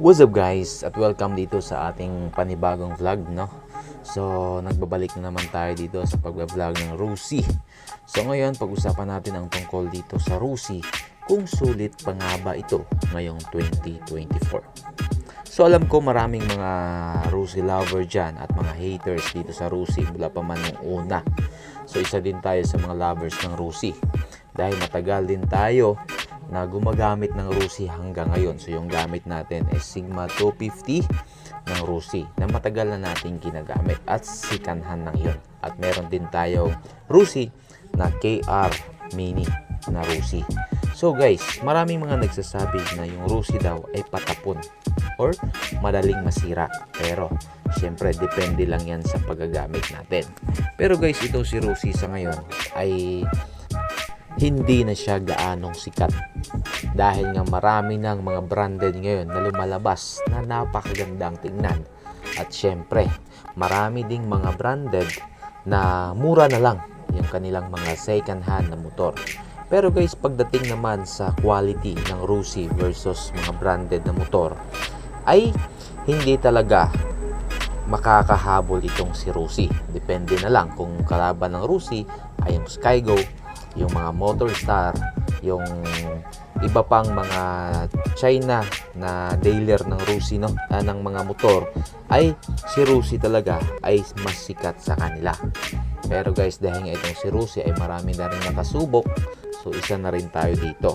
What's up guys at welcome dito sa ating panibagong vlog no. So nagbabalik na naman tayo dito sa pagbablog ng Rusi. So ngayon pag-usapan natin ang tungkol dito sa Rusi kung sulit pa nga ba ito ngayong 2024. So alam ko maraming mga Rusi lover dyan at mga haters dito sa Rusi mula pa man nung una. So isa din tayo sa mga lovers ng Rusi dahil matagal din tayo na gumagamit ng Rusi hanggang ngayon. So yung gamit natin is Sigma 250 ng Rusi na matagal na nating ginagamit at sikanhan ng yun. At meron din tayong Rusi na KR Mini na Rusi. So guys, maraming mga nagsasabi na yung Rusi daw ay patapon or madaling masira. Pero syempre depende lang yan sa paggagamit natin. Pero guys, ito si Rusi sa ngayon ay hindi na siya gaanong sikat. Dahil nga marami ng mga branded ngayon na lumalabas na napakagandang tingnan. At syempre marami ding mga branded na mura na lang yung kanilang mga second hand na motor. Pero guys pagdating naman sa quality ng Rusi versus mga branded na motor ay hindi talaga makakahabol itong si Rusi. Depende na lang kung kalaban ng Rusi ay yung Skygo yung mga Motor Star, yung iba pang mga China na dealer ng Rusi no, ah, ng mga motor ay si Rusi talaga ay mas sikat sa kanila. Pero guys, dahil nga itong si Rusi ay marami na rin nakasubok, so isa na rin tayo dito.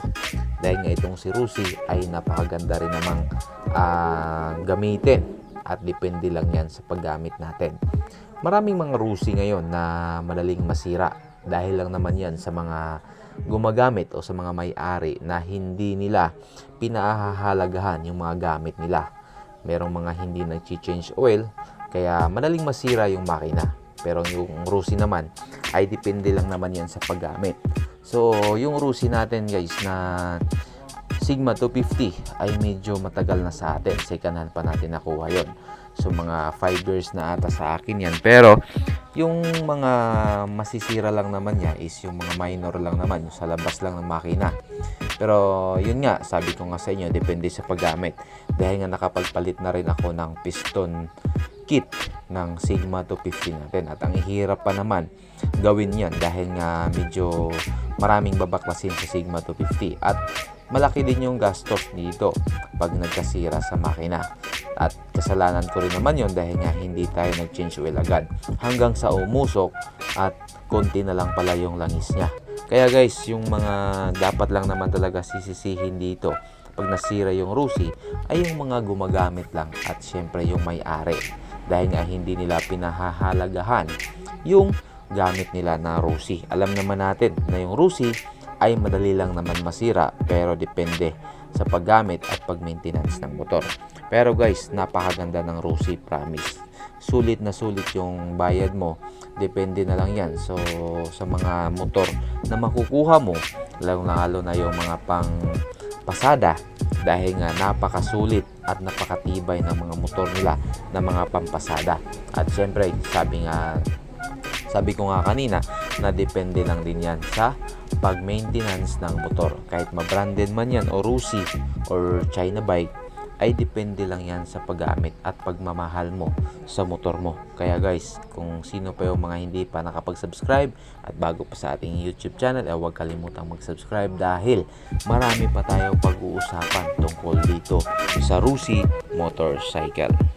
Dahil nga itong si Rusi ay napakaganda rin namang ah, gamitin at depende lang yan sa paggamit natin. Maraming mga Rusi ngayon na madaling masira dahil lang naman yan sa mga gumagamit o sa mga may-ari na hindi nila pinahahalagahan yung mga gamit nila. Merong mga hindi nag-change oil kaya madaling masira yung makina. Pero yung Rusi naman ay depende lang naman yan sa paggamit. So yung Rusi natin guys na Sigma 250 ay medyo matagal na sa atin. Second hand pa natin nakuha yon. So mga 5 years na ata sa akin yan. Pero yung mga masisira lang naman niya is yung mga minor lang naman, yung sa labas lang ng makina. Pero yun nga, sabi ko nga sa inyo, depende sa paggamit. Dahil nga nakapagpalit na rin ako ng piston kit ng Sigma 250 natin. At ang ihirap pa naman gawin yan dahil nga medyo maraming babaklasin sa Sigma 250. At malaki din yung gastos dito pag nagkasira sa makina. At kasalanan ko rin naman yon dahil nga hindi tayo nag-change oil agad. Hanggang sa umusok at konti na lang pala yung langis niya. Kaya guys, yung mga dapat lang naman talaga sisisihin dito pag nasira yung Rusi ay yung mga gumagamit lang at syempre yung may-ari. Dahil nga hindi nila pinahahalagahan yung gamit nila na Rusi. Alam naman natin na yung Rusi ay madali lang naman masira pero depende sa paggamit at pag-maintenance ng motor. Pero guys, napakaganda ng Rusi, promise. Sulit na sulit yung bayad mo. Depende na lang yan. So, sa mga motor na makukuha mo, lalo na yung mga pang pasada, dahil nga napakasulit at napakatibay ng mga motor nila na mga pampasada. At syempre, sabi nga sabi ko nga kanina na depende lang din yan sa pag-maintenance ng motor. Kahit ma-branded man yan o Rusi or China bike, ay depende lang yan sa paggamit at pagmamahal mo sa motor mo. Kaya guys, kung sino pa yung mga hindi pa nakapag-subscribe at bago pa sa ating YouTube channel, ay huwag kalimutang mag-subscribe dahil marami pa tayong pag-uusapan tungkol dito sa Rusi Motorcycle.